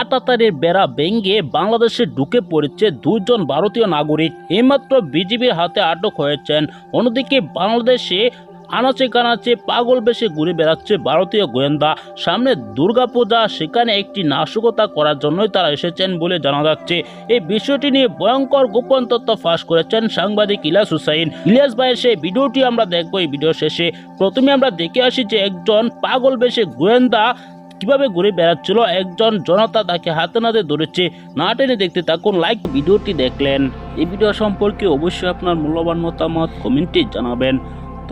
আটাতারের বেড়া ভেঙে বাংলাদেশে ঢুকে পড়েছে দুজন ভারতীয় নাগরিক। এইমাত্র বিজিবির হাতে আটক হয়েছেন। অন্যদিকে বাংলাদেশে আনাচে কানাচে পাগল বেশে ঘুরে বেড়াচ্ছে ভারতীয় গোয়েন্দা। সামনে দুর্গাপূজা, সেখানে একটি নাশকতা করার জন্যই তারা এসেছেন বলে জানা যাচ্ছে। এই বিষয়টি নিয়ে ভয়ঙ্কর গোপন তথ্য ফাঁস করেছেন সাংবাদিক ইলিয়াস হুসাইন। ইলিয়াস ভাইয়ের সেই ভিডিওটি আমরা দেখব এই ভিডিও শেষে। প্রথমে আমরা দেখে আসি যে একজন পাগল বেশে গোয়েন্দা কীভাবে ঘুরে বেড়াচ্ছিল একজন জনতা তাকে হাতে নাতে ধরেছে। না টেনে দেখতে থাকুন লাইক ভিডিওটি দেখলেন। এই ভিডিও সম্পর্কে অবশ্যই আপনার মূল্যবান মতামত কমেন্টে জানাবেন।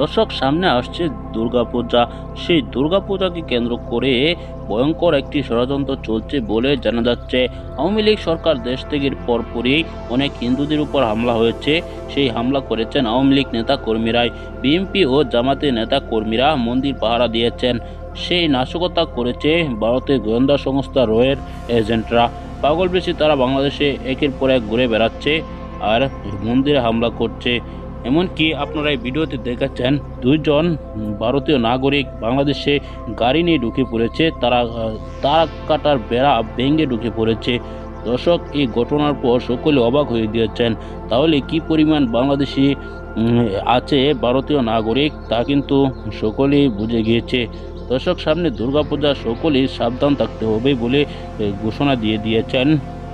দর্শক, সামনে আসছে দুর্গাপূজা। সেই দুর্গাপূজাকে কেন্দ্র করে ভয়ঙ্কর একটি ষড়যন্ত্র চলছে বলে জানা যাচ্ছে। আওয়ামী লীগ সরকার দেশ থেকে পরপরই অনেক হিন্দুদের উপর হামলা হয়েছে। সেই হামলা করেছেন আওয়ামী লীগ নেতা কর্মীরাই বিএনপি ও জামাতের নেতা কর্মীরা মন্দির পাহারা দিয়েছেন। সেই নাশকতা করেছে ভারতের গোয়েন্দা সংস্থা রয়ের এজেন্টরা। পাগল বেশি তারা বাংলাদেশে একের পর এক ঘুরে বেড়াচ্ছে আর মন্দিরে হামলা করছে। এমনকি আপনারা এই ভিডিওতে দেখাচ্ছেন দুইজন ভারতীয় নাগরিক বাংলাদেশে গাড়ি নিয়ে ঢুকে পড়েছে। তারা তারা কাটার বেড়া ভেঙে ঢুকে পড়েছে। দর্শক, এই ঘটনার পর সকলে অবাক হয়ে দিয়েছেন তাহলে কি পরিমাণ বাংলাদেশি আছে ভারতীয় নাগরিক তা কিন্তু সকলেই বুঝে গিয়েছে। দর্শক, সামনে দুর্গাপূজা সকলেই সাবধান থাকতে হবে বলে ঘোষণা দিয়ে দিয়েছেন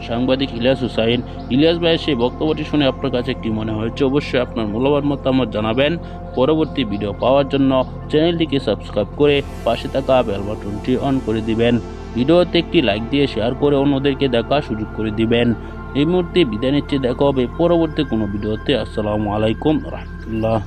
সাংবাদিক ইলিয়াস হুসাইন। ইলিয়াস ভাইয়ের সেই বক্তব্যটি শুনে আপনার কাছে কি মনে হয়েছে? অবশ্যই আপনার মূল্যবান মতামত জানাবেন। পরবর্তী ভিডিও পাওয়ার জন্য চ্যানেলটিকে সাবস্ক্রাইব করে পাশে থাকা বেল বাটনটি অন করে দিবেন। ভিডিওতে একটি লাইক দিয়ে শেয়ার করে অন্যদেরকে দেখার সুযোগ করে দিবেন। এই মুহূর্তে বিদায় নিচ্ছে। দেখা হবে পরবর্তী কোনো ভিডিওতে। আসসালামু আলাইকুম রহমতুল্লাহ।